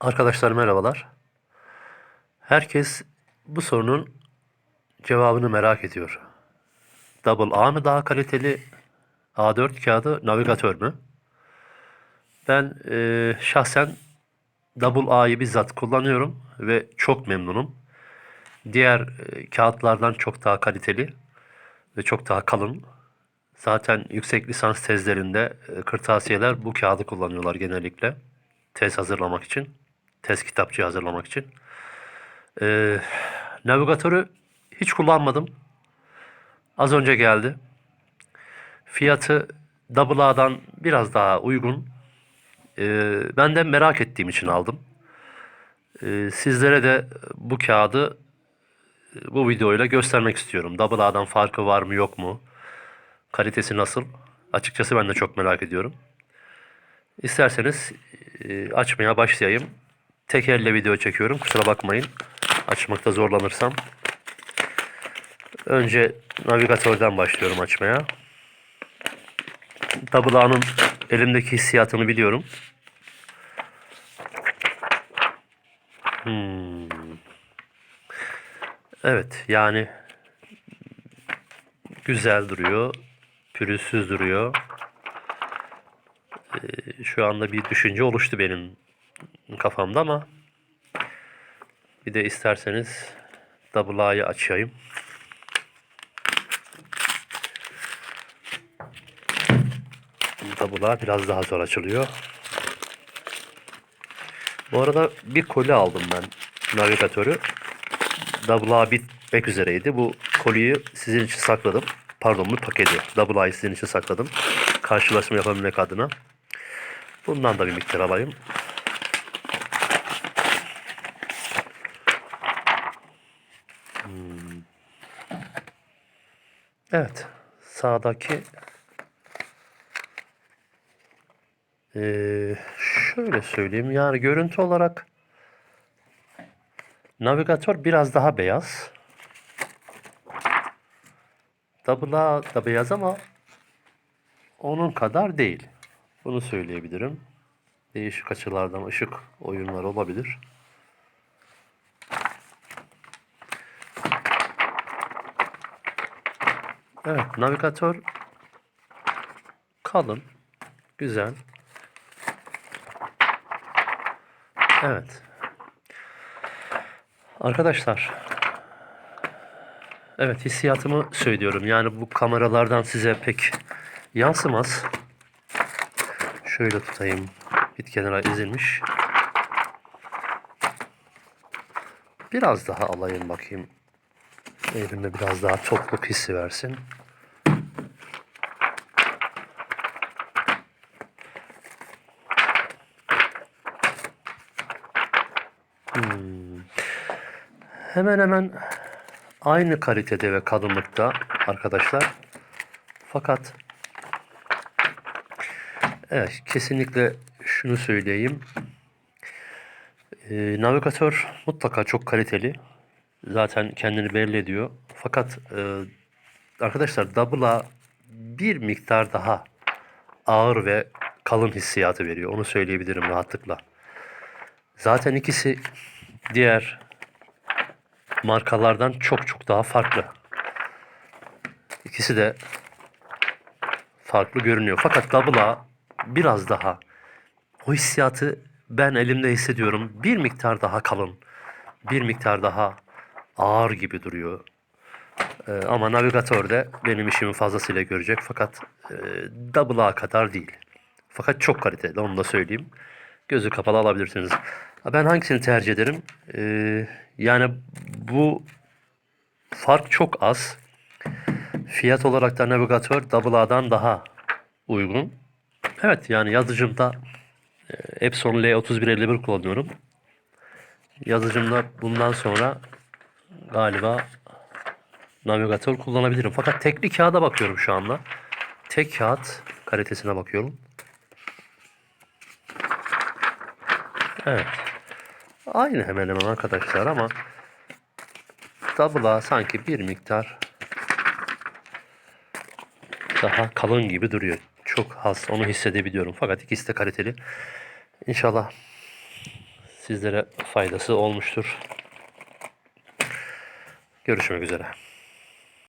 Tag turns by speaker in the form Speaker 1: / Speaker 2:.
Speaker 1: Arkadaşlar merhabalar. Herkes bu sorunun cevabını merak ediyor. Double A mı daha kaliteli, A4 kağıdı navigatör mü? Ben eee, şahsen Double A'yı bizzat kullanıyorum ve çok memnunum. Diğer eee, kağıtlardan çok daha kaliteli ve çok daha kalın. Zaten yüksek lisans tezlerinde e, kırtasiyeler bu kağıdı kullanıyorlar genellikle. Tez hazırlamak için. Tez kitapçığı hazırlamak için. Ee, navigatörü hiç kullanmadım. Az önce geldi. Fiyatı Double A'dan biraz daha uygun. Ee, ben de merak ettiğim için aldım. Ee, sizlere de bu kağıdı e, bu videoyla göstermek istiyorum. Double A'dan farkı var mı yok mu? Kalitesi nasıl? Açıkçası ben de çok merak ediyorum. İsterseniz e, açmaya başlayayım. Tek elle video çekiyorum. Kusura bakmayın. Açmakta zorlanırsam. Önce navigatörden başlıyorum açmaya. A'nın elimdeki hissiyatını biliyorum. Hmm. Evet yani güzel duruyor. Pürüzsüz duruyor. Ee, şu anda bir düşünce oluştu benim kafamda ama bir de isterseniz double A'yı açayım. Double A biraz daha zor açılıyor. Bu arada bir koli aldım ben navigatörü. Double A bitmek üzereydi. Bu koliyi sizin için sakladım. Pardon bu paketi. Double A'yı sizin için sakladım. Karşılaşma yapabilmek adına. Bundan da bir miktar alayım. Evet. Sağdaki Ee, şöyle söyleyeyim. Yani görüntü olarak navigatör biraz daha beyaz. Double A da beyaz ama onun kadar değil. Bunu söyleyebilirim. Değişik açılardan ışık oyunları olabilir. Evet, navigatör kalın, güzel. Evet. Arkadaşlar, evet hissiyatımı söylüyorum. Yani bu kameralardan size pek yansımaz. Şöyle tutayım. Bir kenara ezilmiş. Biraz daha alayım bakayım. Elimde biraz daha topluk hissi versin. Hmm. Hemen hemen aynı kalitede ve kalınlıkta arkadaşlar. Fakat evet kesinlikle şunu söyleyeyim. Ee, navigatör mutlaka çok kaliteli. Zaten kendini belli ediyor. Fakat e, arkadaşlar Double A bir miktar daha ağır ve kalın hissiyatı veriyor. Onu söyleyebilirim rahatlıkla. Zaten ikisi diğer markalardan çok çok daha farklı. İkisi de farklı görünüyor. Fakat Double biraz daha o hissiyatı ben elimde hissediyorum. Bir miktar daha kalın, bir miktar daha ağır gibi duruyor. Ee, ama navigatörde benim işimi fazlasıyla görecek. Fakat e, Double A kadar değil. Fakat çok kaliteli onu da söyleyeyim. Gözü kapalı alabilirsiniz. Ben hangisini tercih ederim? Ee, yani bu fark çok az. Fiyat olarak da navigatör Double A'dan daha uygun. Evet yani yazıcımda e, Epson L3151 kullanıyorum. Yazıcımda bundan sonra galiba navigatör kullanabilirim. Fakat tekli kağıda bakıyorum şu anda. Tek kağıt kalitesine bakıyorum. Evet. Aynı hemen hemen arkadaşlar ama Double A sanki bir miktar daha kalın gibi duruyor. Çok has onu hissedebiliyorum. Fakat ikisi de kaliteli. İnşallah sizlere faydası olmuştur. Görüşmek üzere.